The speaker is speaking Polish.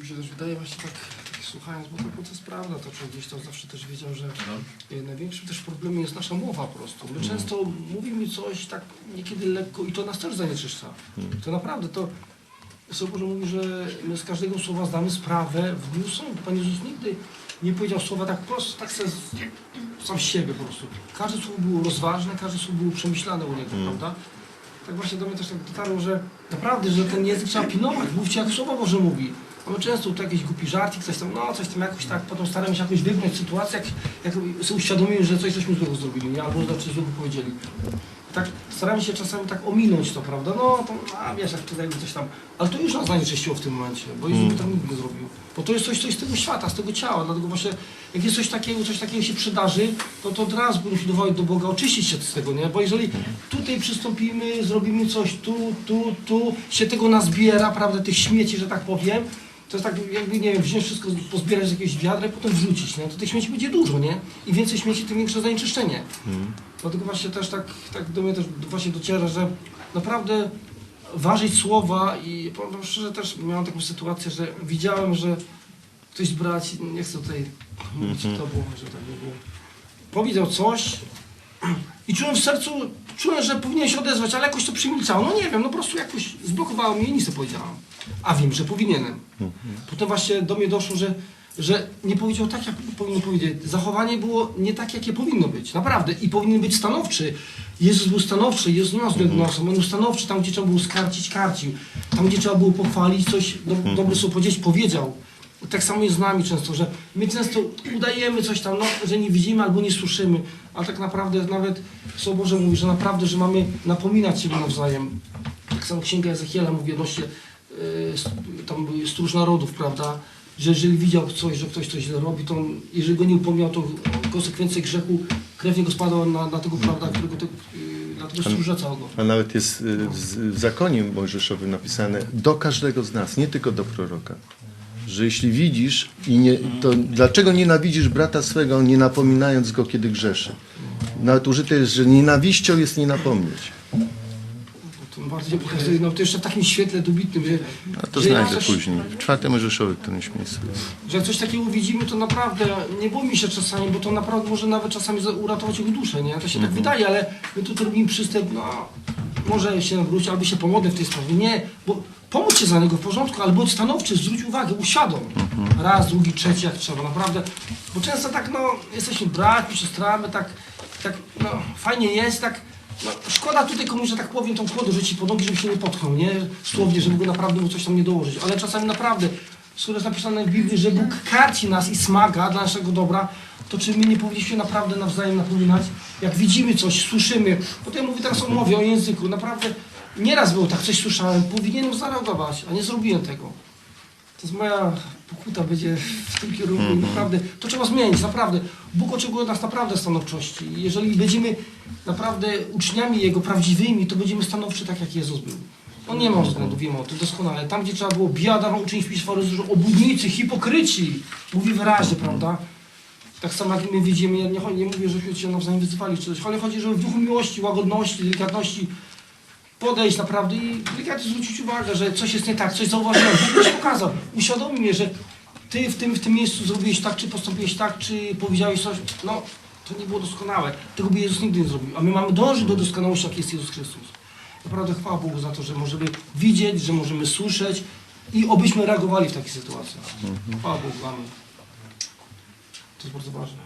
Mi się też wydaje właśnie tak, słuchając, bo to jest prawda, to człowiek gdzieś tam zawsze też wiedział, że e, największym też problemem jest nasza mowa po prostu. My często mówimy coś tak niekiedy lekko i to nas też zanieczyszcza. To naprawdę to Boże mówi, że my z każdego słowa zdamy sprawę w dniu sądu. Pan Jezus nigdy nie powiedział słowa tak prosto, tak se sam z siebie po prostu. Każde słowo było rozważne, każde słowo było przemyślane u niego, prawda? Tak właśnie do mnie też tak dotarło, że naprawdę, że ten język trzeba pilnować. Mówcie jak Słowo Boże mówi. Mamy często tu jakiś głupi żartik, coś tam, no coś tam jakoś tak, potem staramy się jakoś wybrnąć z sytuacji, jak, jak sobie uświadomimy, że coś żeśmy złego zrobili, nie? albo coś złego powiedzieli. Tak staramy się czasami tak ominąć to, prawda? No to, a wiesz, jak jakby coś tam. Ale to już nas zanieczyściło w tym momencie, bo Jezus by tak nigdy nie zrobił. Bo to jest coś, coś z tego świata, z tego ciała, dlatego właśnie jak jest coś takiego, coś takiego się przydarzy, to to od razu powinniśmy się do Boga, oczyścić się z tego, nie? Bo jeżeli tutaj przystąpimy, zrobimy coś tu, tu, tu, się tego nazbiera, prawda, tych śmieci, że tak powiem, to jest tak jakby, nie wiem, wziąć wszystko, pozbierać z jakiegoś wiadra i potem wrzucić, nie? To tych śmieci będzie dużo, nie? Im więcej śmieci, tym większe zanieczyszczenie. Dlatego właśnie też tak, tak do mnie też właśnie dociera, że naprawdę ważyć słowa i powiem szczerze też miałem taką sytuację, że widziałem, że ktoś z braci, nie chcę tutaj mówić kto było, że tak nie było, powiedział coś i czułem w sercu, czułem, że powinien się odezwać, ale jakoś to przymilczało. No nie wiem, no po prostu jakoś zblokowało mnie i nic nie powiedziałam. A wiem, że powinienem. Potem właśnie do mnie doszło, że, że nie powiedział tak, jak powinien powiedzieć. Zachowanie było nie tak, jakie powinno być. Naprawdę. I powinien być stanowczy. Jezus był stanowczy, Jezus nie ma względu na. On był stanowczy. Tam, gdzie trzeba było skarcić, karcił. Tam, gdzie trzeba było pochwalić, coś do, dobre słowo powiedzieć, powiedział. Tak samo jest z nami często, że my często udajemy coś tam, no, że nie widzimy albo nie słyszymy, a tak naprawdę nawet Słowo Boże mówi, że naprawdę, że mamy napominać siebie nawzajem. Tak samo Księga Ezechiela mówi odnośnie tam był stróż narodów, prawda, że jeżeli widział coś, że ktoś coś źle robi, to on, jeżeli go nie upomniał, to konsekwencje grzechu krew jego spadła na, na tego, prawda, którego te, y, na tego stróża całego. A nawet jest y, w zakonie mojżeszowym napisane do każdego z nas, nie tylko do proroka. Że jeśli widzisz i nie, to dlaczego nienawidzisz brata swego, nie napominając go, kiedy grzeszy? Nawet użyte jest, że nienawiścią jest nie napomnieć. To bardziej pokazuje, no to jeszcze w takim świetle dobitnym, że, A to że jak znajdę coś- później. W czwartym mojżeszowym którymś miejscu jest. że jak coś takiego widzimy, to naprawdę nie bójmy się czasami, bo to naprawdę może nawet czasami za- uratować ich duszę, nie? To się tak wydaje, ale my tu to robimy przystęp, no może się nawróci, albo się pomogę w tej sprawie. Nie, bo pomóż się za niego w porządku, ale bądź stanowczy, zwróć uwagę, usiadł. Raz, drugi, trzeci, jak trzeba, naprawdę. Bo często tak, no, jesteśmy braćmi, siostrami, tak, tak, no, fajnie jest, tak, no, szkoda tutaj komuś, że tak powiem, tą kłodę rzuci pod nogi, żeby się nie potknął, nie? Słownie, żeby go naprawdę mu coś tam nie dołożyć. Ale czasami naprawdę, skoro jest napisane w Biblii, że Bóg karci nas i smaga dla naszego dobra, to czy my nie powinniśmy naprawdę nawzajem napominać? Jak widzimy coś, słyszymy, potem mówię teraz o mowie, o języku, naprawdę nieraz było tak, coś słyszałem, powinienem zareagować, a nie zrobiłem tego. To jest moja pokuta będzie w tym kierunku i naprawdę to trzeba zmienić, naprawdę. Bóg oczekuje od nas naprawdę stanowczości. Jeżeli będziemy naprawdę uczniami Jego prawdziwymi, to będziemy stanowczy tak jak Jezus był. On nie ma względu, wiemy o tym doskonale. Tam, gdzie trzeba było biada wam uczniów faryzeuszy, obłudnicy, hipokryci, mówi wyraźnie, prawda? Tak samo jak my widzimy, ja nie, nie mówię, żebyśmy się nawzajem wyzywali czy coś, ale chodzi, żeby w duchu miłości, łagodności, delikatności podejść naprawdę i delikatnie zwrócić uwagę, że coś jest nie tak, coś zauważyłem, ci pokazał, uświadomi mnie, że ty w tym, w tym miejscu zrobiłeś tak, czy postąpiłeś tak, czy powiedziałeś coś, no to nie było doskonałe. Tego by Jezus nigdy nie zrobił. A my mamy dążyć do doskonałości, jak jest Jezus Chrystus. Naprawdę chwała Bogu za to, że możemy widzieć, że możemy słyszeć i obyśmy reagowali w takich sytuacjach. Chwała Bogu, Amen. To jest bardzo ważne.